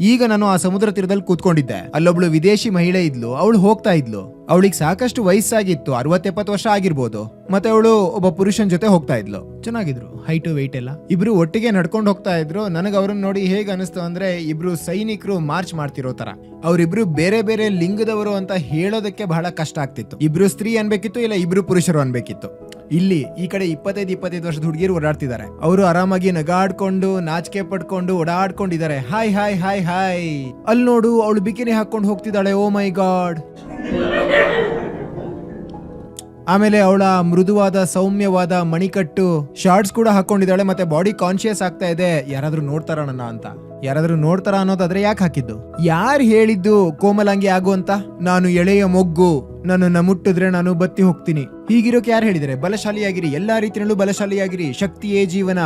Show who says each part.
Speaker 1: ಈಗ ನಾನು ಆ ಸಮುದ್ರ ತೀರದಲ್ಲಿ ಕೂತ್ಕೊಂಡಿದ್ದೆ. ಅಲ್ಲೊಬ್ಳು ವಿದೇಶಿ ಮಹಿಳೆ ಇದ್ಲು. ಅವಳು ಹೋಗ್ತಾ ಇದ್ಲು. ಅವಳಿಗೆ ಸಾಕಷ್ಟು ವಯಸ್ಸಾಗಿತ್ತು. ಅರವತ್ತೆಪ್ಪತ್ತು ವರ್ಷ ಆಗಿರ್ಬೋದು. ಮತ್ತೆ ಅವಳು ಒಬ್ಬ ಪುರುಷನ್ ಜೊತೆ ಹೋಗ್ತಾ ಇದ್ಲು. ಚೆನ್ನಾಗಿದ್ರು. ಹೈಟು ವೆಯ್ಟ್ ಎಲ್ಲ. ಇಬ್ರು ಒಟ್ಟಿಗೆ ನಡ್ಕೊಂಡು ಹೋಗ್ತಾ ಇದ್ರು. ನನಗೆ ಅವ್ರನ್ನ ನೋಡಿ ಹೇಗೆ ಅನಿಸ್ತು ಅಂದ್ರೆ ಇಬ್ರು ಸೈನಿಕರು ಮಾರ್ಚ್ ಮಾಡ್ತಿರೋ ತರ. ಅವರಿಬ್ರು ಬೇರೆ ಬೇರೆ ಲಿಂಗದವರು ಅಂತ ಹೇಳೋದಕ್ಕೆ ಬಹಳ ಕಷ್ಟ ಆಗ್ತಿತ್ತು. ಇಬ್ರು ಸ್ತ್ರೀ ಅನ್ಬೇಕಿತ್ತು ಇಲ್ಲ ಇಬ್ರು ಪುರುಷರು ಅನ್ಬೇಕಿತ್ತು. ಇಲ್ಲಿ ಈ ಕಡೆ ಇಪ್ಪತ್ತೈದು ಇಪ್ಪತ್ತೈದು ವರ್ಷದ ಹುಡುಗಿರು ಓಡಾಡ್ತಿದ್ದಾರೆ. ಅವರು ಆರಾಮಾಗಿ ನಗಾಡ್ಕೊಂಡು, ನಾಚಿಕೆ ಪಡ್ಕೊಂಡು ಓಡಾಡ್ಕೊಂಡಿದ್ದಾರೆ. ಹಾಯ್ ಹಾಯ್ ಹಾಯ್ ಹಾಯ್ ಅಲ್ಲಿ ನೋಡು, ಅವಳು ಬಿಕಿನಿ ಹಾಕೊಂಡು ಹೋಗ್ತಿದ್ದಾಳೆ. ಓ ಮೈ ಗಾಡ್ ಆಮೇಲೆ ಅವಳ ಮೃದುವಾದ, ಸೌಮ್ಯವಾದ ಮಣಿಕಟ್ಟು ಶಾರ್ಟ್ಸ್ ಕೂಡ ಹಾಕೊಂಡಿದ್ದಾಳೆ ಮತ್ತೆ ಬಾಡಿ ಕಾನ್ಶಿಯಸ್ ಆಗ್ತಾ ಇದೆ. ಯಾರಾದ್ರೂ ನೋಡ್ತಾರ ನನ್ನ ಅಂತ. ಯಾರಾದ್ರೂ ನೋಡ್ತಾರ ಅನ್ನೋದಾದ್ರೆ ಯಾಕೆ ಹಾಕಿದ್ದು? ಯಾರು ಹೇಳಿದ್ದು ಕೋಮಲಾಂಗಿ ಆಗು ಅಂತ? ನಾನು ಎಳೆಯ ಮೊಗ್ಗು. ನನ್ನನ್ನ ಮುಟ್ಟಿದ್ರೆ ನಾನು ಬತ್ತಿ ಹೋಗ್ತೀನಿ. ಹೀಗಿರೋಕೆ ಯಾರು ಹೇಳಿದರೆ? ಬಲಶಾಲಿಯಾಗಿರಿ. ಎಲ್ಲಾ ರೀತಿಯಲ್ಲೂ ಬಲಶಾಲಿಯಾಗಿರಿ. ಶಕ್ತಿಯೇ ಜೀವನ.